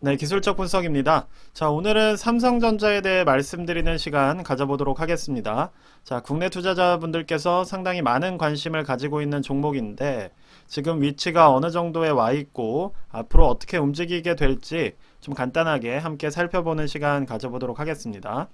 네, 기술적 분석입니다. 자, 오늘은 삼성전자에 대해 말씀드리는 시간 가져보도록 하겠습니다. 자, 국내 투자자분들께서 상당히 많은 관심을 가지고 있는 종목인데, 지금 위치가 어느 정도에 와 있고, 앞으로 어떻게 움직이게 될지 좀 간단하게 함께 살펴보는 시간 가져보도록 하겠습니다.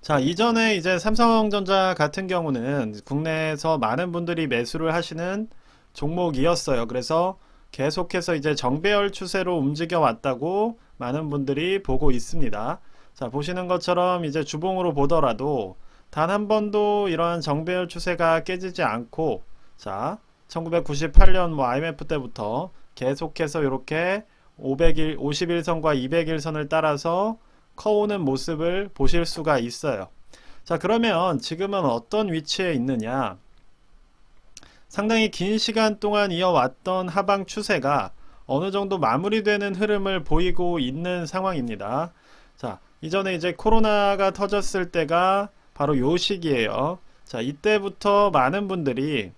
자, 이전에 이제 삼성전자 같은 경우는 국내에서 많은 분들이 매수를 하시는 종목이었어요. 그래서 계속해서 이제 정배열 추세로 움직여 왔다고 많은 분들이 보고 있습니다. 자, 보시는 것처럼 이제 주봉으로 보더라도 단 한 번도 이러한 정배열 추세가 깨지지 않고 자, 1998년 뭐 IMF 때부터 계속해서 이렇게 500일, 51선과 200일선을 따라서 커오는 모습을 보실 수가 있어요. 자, 그러면 지금은 어떤 위치에 있느냐? 상당히 긴 시간 동안 이어왔던 하방 추세가 어느 정도 마무리되는 흐름을 보이고 있는 상황입니다. 자, 이전에 이제 코로나가 터졌을 때가 바로 요 시기예요. 자, 이때부터 많은 분들이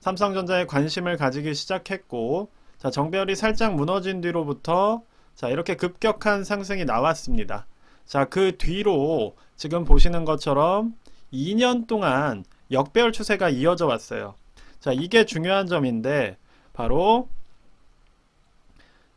삼성전자에 관심을 가지기 시작했고, 자, 정배열이 살짝 무너진 뒤로부터 자, 이렇게 급격한 상승이 나왔습니다. 자, 그 뒤로 지금 보시는 것처럼 2년 동안 역배열 추세가 이어져 왔어요. 자, 이게 중요한 점인데 바로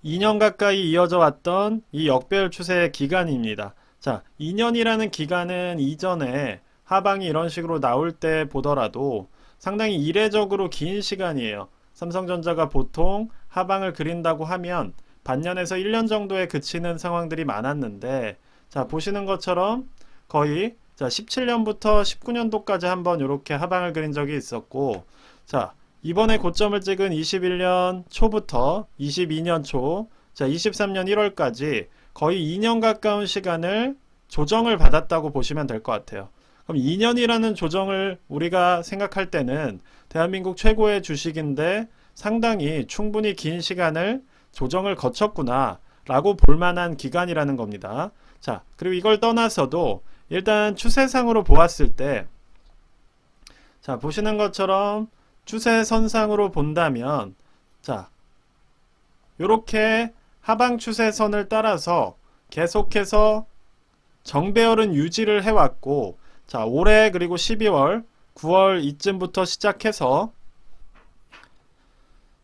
2년 가까이 이어져 왔던 이 역배열 추세의 기간입니다. 자, 2년이라는 기간은 이전에 하방이 이런 식으로 나올 때 보더라도 상당히 이례적으로 긴 시간이에요. 삼성전자가 보통 하방을 그린다고 하면 반년에서 1년 정도에 그치는 상황들이 많았는데 자, 보시는 것처럼 거의 자, 17년부터 19년도까지 한번 이렇게 하방을 그린 적이 있었고, 자, 이번에 고점을 찍은 21년 초부터 22년 초, 자, 23년 1월까지 거의 2년 가까운 시간을 조정을 받았다고 보시면 될 것 같아요. 그럼 2년이라는 조정을 우리가 생각할 때는 대한민국 최고의 주식인데 상당히 충분히 긴 시간을 조정을 거쳤구나 라고 볼 만한 기간이라는 겁니다. 자, 그리고 이걸 떠나서도 일단 추세상으로 보았을 때, 자, 보시는 것처럼 추세선상으로 본다면, 자, 요렇게 하방 추세선을 따라서 계속해서 정배열은 유지를 해왔고, 자, 올해 그리고 12월, 9월 이쯤부터 시작해서,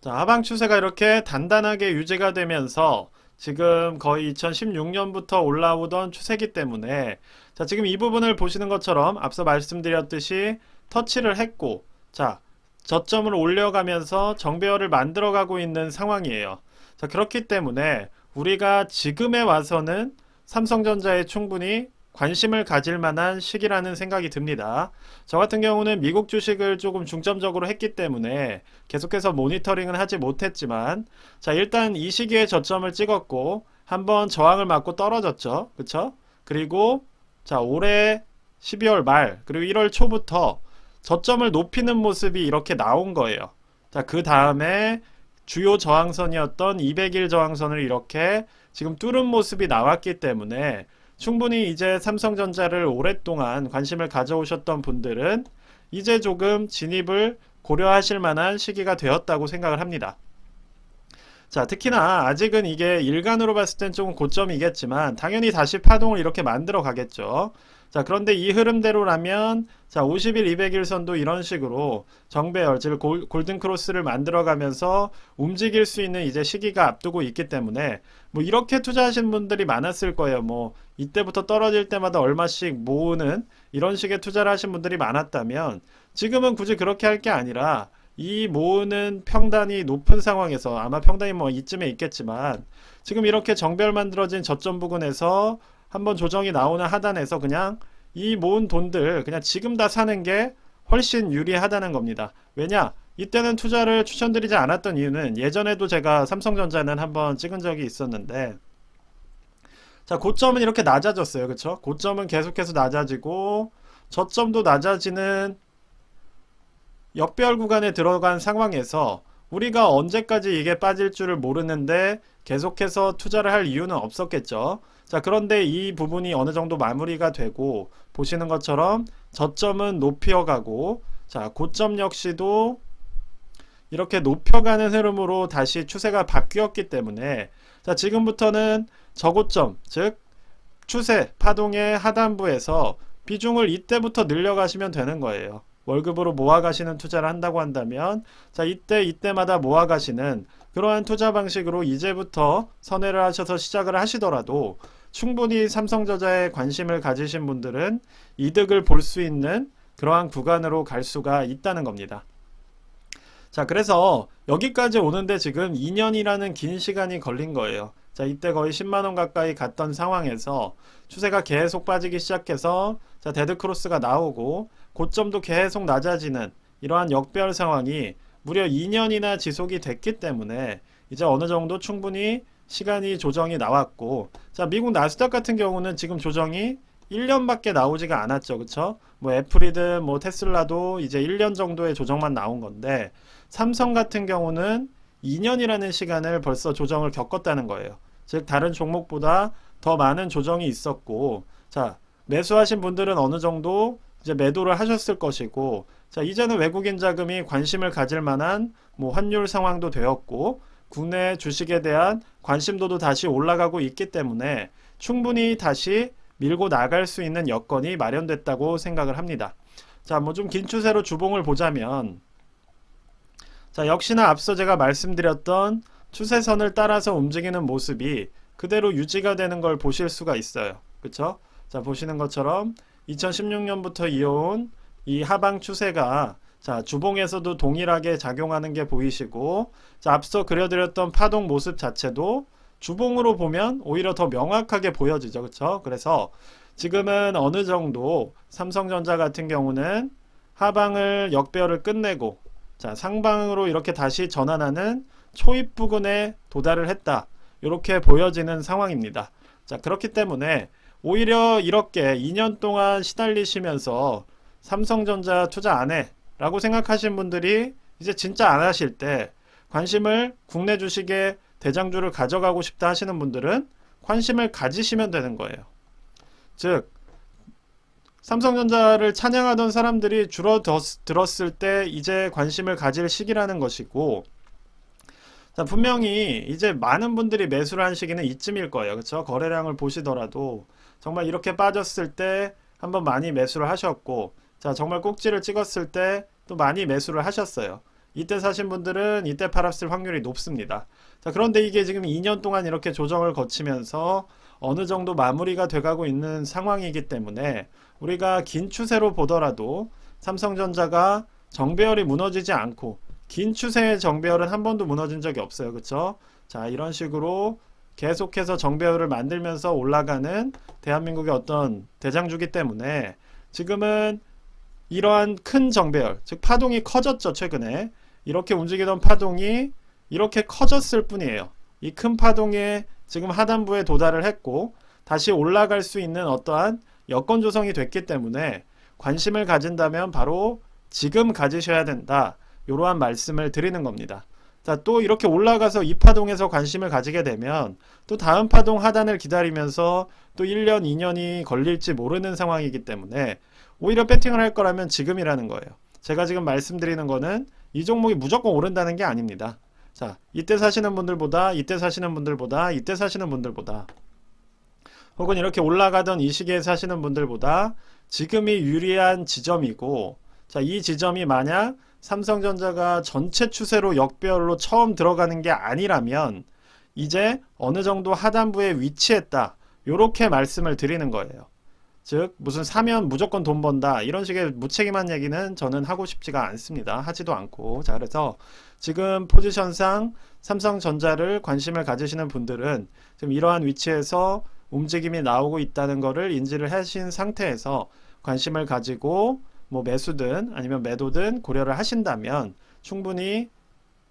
자, 하방 추세가 이렇게 단단하게 유지가 되면서 지금 거의 2016년부터 올라오던 추세기 때문에 자, 지금 이 부분을 보시는 것처럼 앞서 말씀드렸듯이 터치를 했고 자, 저점을 올려가면서 정배열을 만들어가고 있는 상황이에요. 자, 그렇기 때문에 우리가 지금에 와서는 삼성전자에 충분히 관심을 가질 만한 시기라는 생각이 듭니다. 저 같은 경우는 미국 주식을 조금 중점적으로 했기 때문에 계속해서 모니터링은 하지 못했지만 자, 일단 이 시기에 저점을 찍었고 한번 저항을 맞고 떨어졌죠. 그쵸? 그리고 자, 올해 12월 말 그리고 1월 초부터 저점을 높이는 모습이 이렇게 나온 거예요. 자, 그 다음에 주요 저항선이었던 200일 저항선을 이렇게 지금 뚫은 모습이 나왔기 때문에 충분히 이제 삼성전자를 오랫동안 관심을 가져오셨던 분들은 이제 조금 진입을 고려하실 만한 시기가 되었다고 생각을 합니다. 자, 특히나 아직은 이게 일간으로 봤을 땐 조금 고점이겠지만 당연히 다시 파동을 이렇게 만들어 가겠죠. 자, 그런데 이 흐름대로라면 자, 50일, 200일 선도 이런 식으로 정배열, 즉 골- 골든 크로스를 만들어 가면서 움직일 수 있는 이제 시기가 앞두고 있기 때문에 뭐 이렇게 투자하신 분들이 많았을 거예요. 뭐 이때부터 떨어질 때마다 얼마씩 모으는 이런 식의 투자를 하신 분들이 많았다면 지금은 굳이 그렇게 할 게 아니라 이 모으는 평단이 높은 상황에서 아마 평단이 뭐 이쯤에 있겠지만 지금 이렇게 정배열 만들어진 저점 부근에서 한번 조정이 나오는 하단에서 그냥 이 모은 돈들 그냥 지금 다 사는 게 훨씬 유리하다는 겁니다. 왜냐? 이때는 투자를 추천드리지 않았던 이유는 예전에도 제가 삼성전자는 한번 찍은 적이 있었는데 자, 고점은 이렇게 낮아졌어요. 그쵸? 고점은 계속해서 낮아지고 저점도 낮아지는 역배열 구간에 들어간 상황에서 우리가 언제까지 이게 빠질 줄을 모르는데 계속해서 투자를 할 이유는 없었겠죠. 자, 그런데 이 부분이 어느 정도 마무리가 되고 보시는 것처럼 저점은 높이어가고 자, 고점 역시도 이렇게 높여가는 흐름으로 다시 추세가 바뀌었기 때문에 자, 지금부터는 저고점, 즉 추세 파동의 하단부에서 비중을 이때부터 늘려가시면 되는 거예요. 월급으로 모아 가시는 투자를 한다고 한다면 자 이때 이때마다 모아 가시는 그러한 투자 방식으로 이제부터 선회를 하셔서 시작을 하시더라도 충분히 삼성전자에 관심을 가지신 분들은 이득을 볼 수 있는 그러한 구간으로 갈 수가 있다는 겁니다. 자, 그래서 여기까지 오는데 지금 2년이라는 긴 시간이 걸린 거예요. 자, 이때 거의 10만원 가까이 갔던 상황에서 추세가 계속 빠지기 시작해서 자, 데드크로스가 나오고 고점도 계속 낮아지는 이러한 역별 상황이 무려 2년이나 지속이 됐기 때문에 이제 어느 정도 충분히 시간이 조정이 나왔고 자 미국 나스닥 같은 경우는 지금 조정이 1년밖에 나오지가 않았죠. 그쵸? 뭐 애플이든 뭐 테슬라도 이제 1년 정도의 조정만 나온 건데 삼성 같은 경우는 2년이라는 시간을 벌써 조정을 겪었다는 거예요 즉 다른 종목보다 더 많은 조정이 있었고 자 매수하신 분들은 어느 정도 이제 매도를 하셨을 것이고 자 이제는 외국인 자금이 관심을 가질 만한 뭐 환율 상황도 되었고 국내 주식에 대한 관심도도 다시 올라가고 있기 때문에 충분히 다시 밀고 나갈 수 있는 여건이 마련됐다고 생각을 합니다. 자, 뭐 좀 긴 추세로 주봉을 보자면 자, 역시나 앞서 제가 말씀드렸던 추세선을 따라서 움직이는 모습이 그대로 유지가 되는 걸 보실 수가 있어요. 그쵸? 자, 보시는 것처럼 2016년부터 이어온 이 하방 추세가 자, 주봉에서도 동일하게 작용하는 게 보이시고, 자, 앞서 그려드렸던 파동 모습 자체도 주봉으로 보면 오히려 더 명확하게 보여지죠. 그쵸? 그래서 지금은 어느 정도 삼성전자 같은 경우는 하방을 역배열을 끝내고, 자, 상방으로 이렇게 다시 전환하는 초입 부근에 도달을 했다. 이렇게 보여지는 상황입니다. 자, 그렇기 때문에 오히려 이렇게 2년 동안 시달리시면서 삼성전자 투자 안 해. 라고 생각하신 분들이 이제 진짜 안 하실 때 관심을 국내 주식에 대장주를 가져가고 싶다 하시는 분들은 관심을 가지시면 되는 거예요. 즉, 삼성전자를 찬양하던 사람들이 줄어들었을 때 이제 관심을 가질 시기라는 것이고, 자, 분명히 이제 많은 분들이 매수를 한 시기는 이쯤일 거예요. 그렇죠? 거래량을 보시더라도 정말 이렇게 빠졌을 때 한번 많이 매수를 하셨고, 자, 정말 꼭지를 찍었을 때 또 많이 매수를 하셨어요. 이때 사신 분들은 이때 팔았을 확률이 높습니다. 자, 그런데 이게 지금 2년 동안 이렇게 조정을 거치면서 어느 정도 마무리가 돼가고 있는 상황이기 때문에 우리가 긴 추세로 보더라도 삼성전자가 정배열이 무너지지 않고 긴 추세의 정배열은 한 번도 무너진 적이 없어요. 그쵸? 자, 이런 식으로 계속해서 정배열을 만들면서 올라가는 대한민국의 어떤 대장주기 때문에 지금은 이러한 큰 정배열, 즉 파동이 커졌죠, 최근에. 이렇게 움직이던 파동이 이렇게 커졌을 뿐이에요. 이 큰 파동에 지금 하단부에 도달을 했고 다시 올라갈 수 있는 어떠한 여건 조성이 됐기 때문에 관심을 가진다면 바로 지금 가지셔야 된다. 이러한 말씀을 드리는 겁니다. 자, 또 이렇게 올라가서 이 파동에서 관심을 가지게 되면 또 다음 파동 하단을 기다리면서 또 1년, 2년이 걸릴지 모르는 상황이기 때문에 오히려 배팅을 할 거라면 지금이라는 거예요. 제가 지금 말씀드리는 거는 이 종목이 무조건 오른다는 게 아닙니다. 자, 이때 사시는 분들보다, 이때 사시는 분들보다, 이때 사시는 분들보다, 혹은 이렇게 올라가던 이 시기에 사시는 분들보다 지금이 유리한 지점이고, 자, 이 지점이 만약 삼성전자가 전체 추세로 역배열로 처음 들어가는 게 아니라면, 이제 어느 정도 하단부에 위치했다. 요렇게 말씀을 드리는 거예요. 즉 무슨 사면 무조건 돈 번다 이런 식의 무책임한 얘기는 저는 하고 싶지가 않습니다. 하지도 않고 자 그래서 지금 포지션상 삼성전자를 관심을 가지시는 분들은 지금 이러한 위치에서 움직임이 나오고 있다는 것을 인지를 하신 상태에서 관심을 가지고 뭐 매수든 아니면 매도든 고려를 하신다면 충분히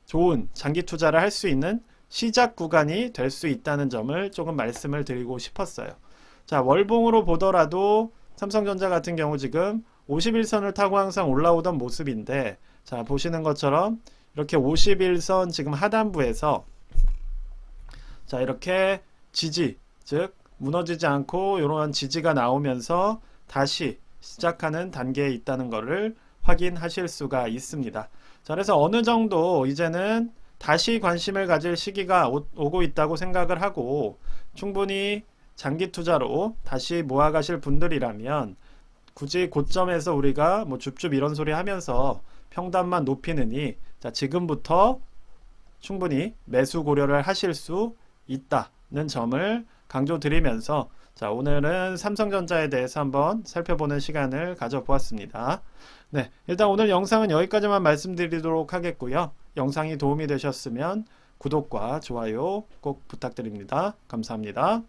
좋은 장기 투자를 할 수 있는 시작 구간이 될 수 있다는 점을 조금 말씀을 드리고 싶었어요. 자, 월봉으로 보더라도 삼성전자 같은 경우 지금 51선을 타고 항상 올라오던 모습인데 자, 보시는 것처럼 이렇게 51선 지금 하단부에서 자, 이렇게 지지, 즉 무너지지 않고 이러한 지지가 나오면서 다시 시작하는 단계에 있다는 것을 확인하실 수가 있습니다. 자, 그래서 어느 정도 이제는 다시 관심을 가질 시기가 오, 오고 있다고 생각을 하고 충분히 장기 투자로 다시 모아가실 분들이라면 굳이 고점에서 우리가 뭐 줍줍 이런 소리 하면서 평단만 높이느니 자, 지금부터 충분히 매수 고려를 하실 수 있다는 점을 강조드리면서 자, 오늘은 삼성전자에 대해서 한번 살펴보는 시간을 가져보았습니다. 네, 일단 오늘 영상은 여기까지만 말씀드리도록 하겠고요. 영상이 도움이 되셨으면 구독과 좋아요 꼭 부탁드립니다. 감사합니다.